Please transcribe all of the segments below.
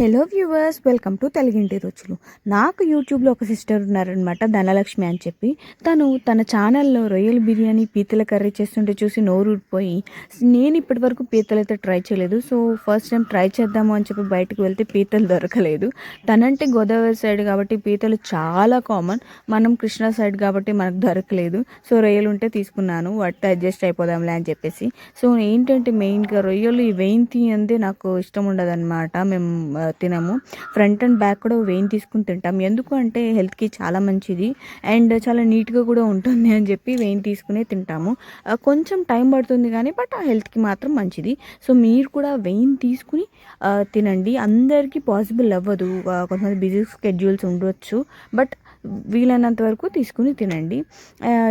Hello viewers welcome to తెలుగింటి రుచులు. నాకు యూట్యూబ్లో ఒక సిస్టర్ ఉన్నారనమాట ధనలక్ష్మి అని చెప్పి. తను తన ఛానల్లో రొయ్యల బిర్యానీ పీతల కర్రీ చేస్తుంటే చూసి నోరుడిపోయి నేను ఇప్పటి వరకు ట్రై చేయలేదు. సో ఫస్ట్ టైం ట్రై చేద్దాము అని చెప్పి బయటకు వెళ్తే పీతలు దొరకలేదు. తనంటే గోదావరి సైడ్ కాబట్టి పీతలు చాలా కామన్. మనం కృష్ణా సైడ్ కాబట్టి మనకు దొరకలేదు. సో రొయ్యలు ఉంటే తీసుకున్నాను వాటితో అడ్జస్ట్ అయిపోదాంలే అని చెప్పేసి. సో ఏంటంటే మెయిన్గా రొయ్యలు ఈ వెయింతి తీయందే నాకు ఇష్టం ఉండదు అనమాట మేము తినము. ఫ్రంట్ అండ్ బ్యాక్ కూడా వెయిన్ తీసుకుని తింటాం. ఎందుకు అంటే హెల్త్కి చాలా మంచిది. అండ్ చాలా నీట్గా కూడా ఉంటుంది అని చెప్పి వెయిన్ తీసుకునే తింటాము. కొంచెం టైం పడుతుంది కానీ బట్ ఆ హెల్త్కి మాత్రం మంచిది. సో మీరు కూడా వెయిన్ తీసుకుని తినండి. అందరికీ పాసిబుల్ అవ్వదు. కొంతమంది బిజీ స్కెడ్యూల్స్ ఉండవచ్చు బట్ వీలైనంత వరకు తీసుకుని తినండి.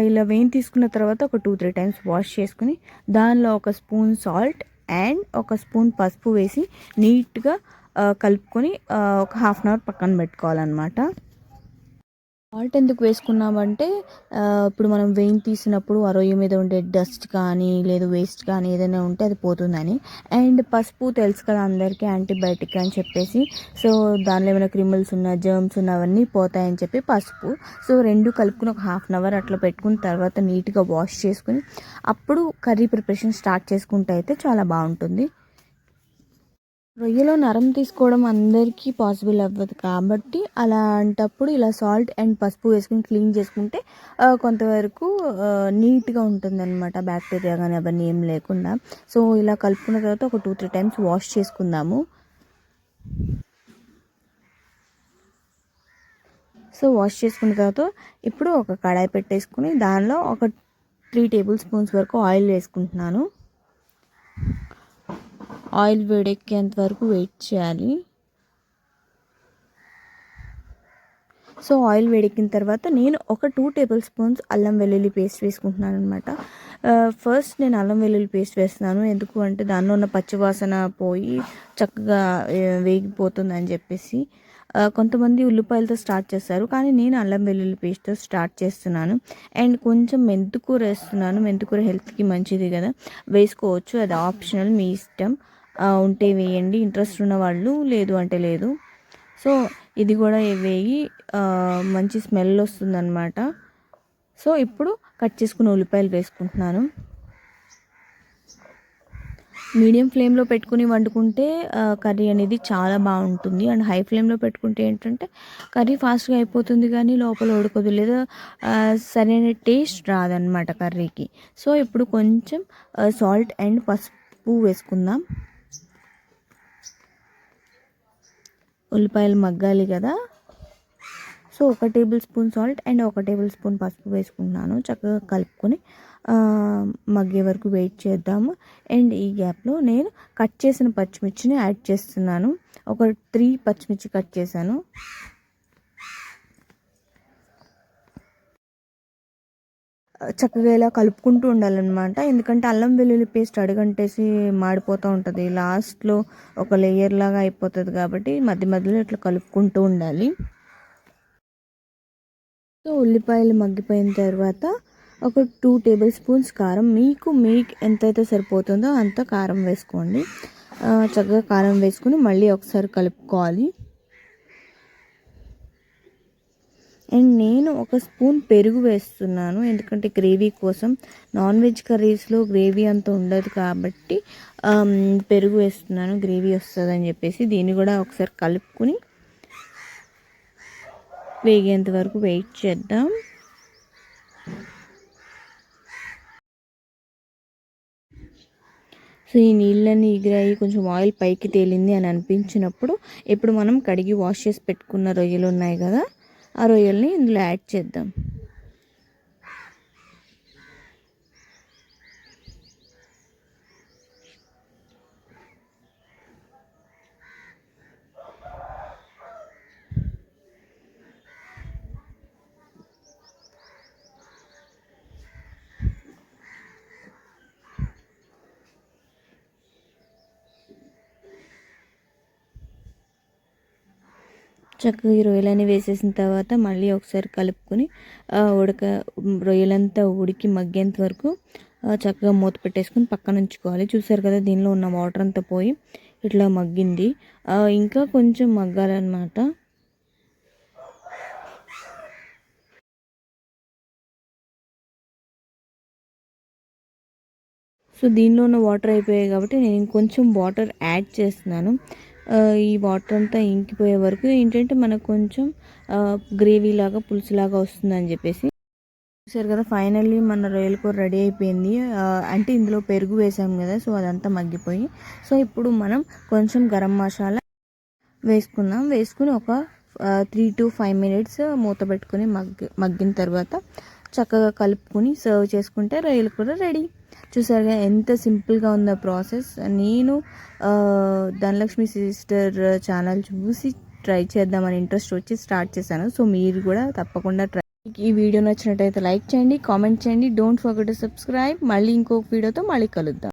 ఇలా వెయిన్ తీసుకున్న తర్వాత ఒక టూ త్రీ టైమ్స్ వాష్ చేసుకుని దానిలో ఒక స్పూన్ సాల్ట్ అండ్ ఒక స్పూన్ పసుపు వేసి నీట్గా కలుపుకొని ఒక హాఫ్ అన్ అవర్ పక్కన పెట్టుకోవాలన్నమాట. సాల్ట్ ఎందుకు వేసుకున్నామంటే ఇప్పుడు మనం వెయిన్ తీసినప్పుడు ఆ రొయ్య మీద ఉండే డస్ట్ కానీ లేదు వేస్ట్ కానీ ఏదైనా ఉంటే అది పోతుందని. అండ్ పసుపు తెలుసు కదా అందరికీ యాంటీబయాటిక్ అని చెప్పేసి. సో దానిలో ఏమైనా క్రిమినల్స్ ఉన్న జర్మ్స్ ఉన్న అవన్నీ పోతాయని చెప్పి పసుపు. సో రెండు కలుపుకుని ఒక హాఫ్ అన్ అవర్ అట్లా పెట్టుకున్న తర్వాత నీట్గా వాష్ చేసుకుని అప్పుడు కర్రీ ప్రిపరేషన్ స్టార్ట్ చేసుకుంటే అయితే చాలా బాగుంటుంది. రొయ్యలో నరం తీసుకోవడం అందరికీ పాసిబుల్ అవ్వదు కాబట్టి అలాంటప్పుడు ఇలా సాల్ట్ అండ్ పసుపు వేసుకుని క్లీన్ చేసుకుంటే కొంతవరకు నీట్గా ఉంటుంది అనమాట బ్యాక్టీరియా కానీ అవన్నీ ఏం లేకుండా. సో ఇలా కలుపుకున్న తర్వాత ఒక టూ త్రీ టైమ్స్ వాష్ చేసుకుందాము. సో వాష్ చేసుకున్న తర్వాత ఇప్పుడు ఒక కడాయి పెట్టేసుకుని దానిలో ఒక త్రీ టేబుల్ స్పూన్స్ వరకు ఆయిల్ వేసుకుంటున్నాను. ఆయిల్ వేడెక్కేంత వరకు వెయిట్ చేయాలి. సో ఆయిల్ వేడెక్కిన తర్వాత నేను ఒక టూ టేబుల్ స్పూన్స్ అల్లం వెల్లుల్లి పేస్ట్ వేసుకుంటున్నాను అనమాట ఫస్ట్ నేను అల్లం వెల్లుల్లి పేస్ట్ వేస్తున్నాను. ఎందుకు అంటే దానిలో ఉన్న పచ్చివాసన పోయి చక్కగా వేగిపోతుంది అని చెప్పేసి. కొంతమంది ఉల్లిపాయలతో స్టార్ట్ చేస్తారు. కానీ నేను అల్లం వెల్లుల్లి పేస్ట్తో స్టార్ట్ చేస్తున్నాను. అండ్ కొంచెం మెంతుకూర వేస్తున్నాను. మెంతుకూర హెల్త్కి మంచిది కదా. వేసుకోవచ్చు. అది ఆప్షనల్ మీ ఇష్టం. ఉంటే వేయండి. ఇంట్రెస్ట్ ఉన్న వాళ్ళు లేదు అంటే లేదు. సో ఇది కూడా వేయి. మంచి స్మెల్ వస్తుందన్నమాట. సో ఇప్పుడు కట్ చేసుకున్న ఉల్లిపాయలు వేసుకుంటున్నాను. మీడియం ఫ్లేమ్లో పెట్టుకుని వండుకుంటే కర్రీ అనేది చాలా బాగుంటుంది. అండ్ హై ఫ్లేమ్లో పెట్టుకుంటే ఏంటంటే కర్రీ ఫాస్ట్గా అయిపోతుంది కానీ లోపల ఉడకదు. లేదా సరైన టేస్ట్ రాదనమాట కర్రీకి. సో ఇప్పుడు కొంచెం సాల్ట్ అండ్ పసుపు వేసుకుందాం. ఉల్లిపాయలు మగ్గాలి కదా. సో ఒక టేబుల్ స్పూన్ సాల్ట్ అండ్ ఒక టేబుల్ స్పూన్ పసుపు వేసుకుంటున్నాను చక్కగా కలుపుకొని మగ్గే వరకు వెయిట్ చేద్దాము. అండ్ ఈ గ్యాప్లో నేను కట్ చేసిన పచ్చిమిర్చిని యాడ్ చేస్తున్నాను. ఒక త్రీ పచ్చిమిర్చి కట్ చేశాను. చక్కగా ఇలా కలుపుకుంటూ ఉండాలన్నమాట. ఎందుకంటే అల్లం వెల్లుల్లి పేస్ట్ అడుగంటేసి మాడిపోతూ ఉంటుంది. లాస్ట్లో ఒక లేయర్ లాగా అయిపోతుంది కాబట్టి మధ్య మధ్యలో ఇట్లా కలుపుకుంటూ ఉండాలి. సో ఉల్లిపాయలు మగ్గిపోయిన తర్వాత ఒక టూ టేబుల్ స్పూన్స్ కారం. మీకు మీకు ఎంతైతే సరిపోతుందో అంత కారం వేసుకోండి. చక్కగా కారం వేసుకుని మళ్ళీ ఒకసారి కలుపుకోవాలి. అండ్ నేను ఒక స్పూన్ పెరుగు వేస్తున్నాను. ఎందుకంటే గ్రేవీ కోసం నాన్ వెజ్ కర్రీస్లో గ్రేవీ అంత ఉండదు కాబట్టి పెరుగు వేస్తున్నాను. గ్రేవీ వస్తుందని చెప్పేసి దీన్ని కూడా ఒకసారి కలుపుకుని వేగేంత వరకు వెయిట్ చేద్దాం. సో ఈ నీళ్ళని ఎగిరాయి కొంచెం ఆయిల్ పైకి తేలింది అని అనిపించినప్పుడు ఇప్పుడు మనం కడిగి వాష్ చేసి పెట్టుకున్న రొయ్యలు ఉన్నాయి కదా ఆ రొయ్యల్ని ఇందులో యాడ్ చేద్దాం. చక్కగా ఈ రొయ్యలన్నీ వేసేసిన తర్వాత మళ్ళీ ఒకసారి కలుపుకొని ఉడక రొయ్యలంతా ఉడికి మగ్గేంత వరకు చక్కగా మూత పెట్టేసుకొని పక్కన ఉంచుకోవాలి. చూసారు కదా దీనిలో ఉన్న వాటర్ అంతా పోయి ఇట్లా మగ్గింది. ఇంకా కొంచెం మగ్గాలన్నమాట. సో దీనిలో ఉన్న వాటర్ అయిపోయాయి కాబట్టి నేను ఇంకొంచెం వాటర్ యాడ్ చేస్తున్నాను. ఈ వాటర్ అంతా ఇంకిపోయే వరకు ఏంటంటే మనకు కొంచెం గ్రేవీ లాగా పులుసులాగా వస్తుందని చెప్పేసి. చూసారు కదా ఫైనల్లీ మన రొయ్యల కూర రెడీ అయిపోయింది. అంటే ఇందులో పెరుగు వేసాం కదా సో అదంతా మగ్గిపోయి. సో ఇప్పుడు మనం కొంచెం గరం మసాలా వేసుకుందాం. వేసుకుని ఒక త్రీ టు ఫైవ్ మినిట్స్ మూత పెట్టుకుని మగ్గి మగ్గిన తర్వాత చక్కగా కలుపుకొని సర్వ్ చేసుకుంటే రొయ్యలు కూర రెడీ. చూసారుగా ఎంత సింపుల్గా ఉందో ప్రాసెస్. నేను ధనలక్ష్మి సిస్టర్ ఛానల్ చూసి ట్రై చేద్దామని ఇంట్రెస్ట్ వచ్చి స్టార్ట్ చేశాను. సో మీరు కూడా తప్పకుండా ట్రై ఈ వీడియో నచ్చినట్టయితే లైక్ చేయండి కామెంట్ చేయండి. Don't forget to subscribe. మళ్ళీ ఇంకొక వీడియోతో మళ్ళీ కలుద్దాం.